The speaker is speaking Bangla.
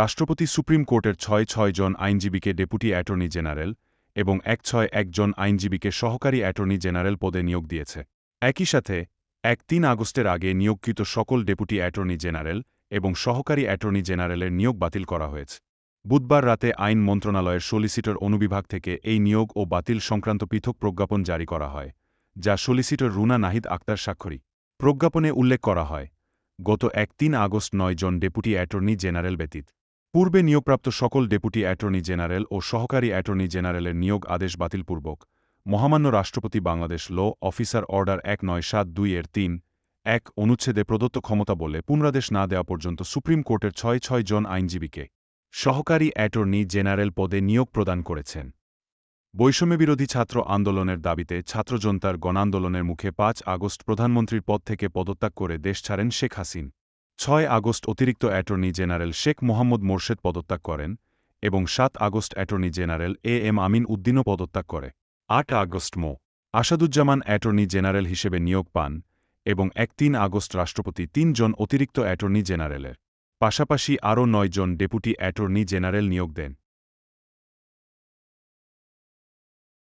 রাষ্ট্রপতি সুপ্রিম কোর্টের ছয় ছয় জন আইনজীবীকে ডেপুটি অ্যাটর্নি জেনারেল এবং এক ছয় একজন আইনজীবীকে সহকারী অ্যাটর্নি জেনারেল পদে নিয়োগ দিয়েছে। একই সাথে, এক তিন আগস্টের আগে নিয়োগকৃত সকল ডেপুটি অ্যাটর্নি জেনারেল এবং সহকারী অ্যাটর্নি জেনারেলের নিয়োগ বাতিল করা হয়েছে। বুধবার রাতে আইন মন্ত্রণালয়ের সলিসিটর অনুবিভাগ থেকে এই নিয়োগ ও বাতিল সংক্রান্ত পৃথক প্রজ্ঞাপন জারি করা হয়, যা সলিসিটর রুনা নাহিদ আক্তার স্বাক্ষরী। প্রজ্ঞাপনে উল্লেখ করা হয়, গত এক তিন আগস্ট নয় জন ডেপুটি অ্যাটর্নি জেনারেল ব্যতীত পূর্বে নিয়োগপ্রাপ্ত সকল ডেপুটি অ্যাটর্নি জেনারেল ও সহকারী অ্যাটর্নি জেনারেলের নিয়োগ আদেশ বাতিলপূর্বক। মহামান্য রাষ্ট্রপতি বাংলাদেশ ল অফিসার অর্ডার এক নয় সাত দুই এর তিন এক অনুচ্ছেদে প্রদত্ত ক্ষমতা বলে পুনরাদেশ না দেওয়া পর্যন্ত সুপ্রিম কোর্টের ছয় ছয় জন আইনজীবীকে সহকারী অ্যাটর্নি জেনারেল পদে নিয়োগ প্রদান করেছেন। বৈষম্যবিরোধী ছাত্র আন্দোলনের দাবিতে ছাত্রজনতার গণান্দোলনের মুখে পাঁচ আগস্ট প্রধানমন্ত্রীর পদ থেকে পদত্যাগ করে দেশ ছাড়েন শেখ হাসিন। ছয় আগস্ট অতিরিক্ত অ্যাটর্নি জেনারেল শেখ মোহাম্মদ মোর্শেদ পদত্যাগ করেন এবং সাত August attorney general A M Amin উদ্দিনও পদত্যাগ করে। আট আগস্ট মো. আসাদুজ্জামান অ্যাটর্নি জেনারেল হিসেবে নিয়োগ পান এবং এক তিন আগস্ট রাষ্ট্রপতি তিনজন অতিরিক্ত অ্যাটর্নি জেনারেলের। পাশাপাশি আরও নয়জন ডেপুটি অ্যাটর্নি জেনারেল নিয়োগ দেন।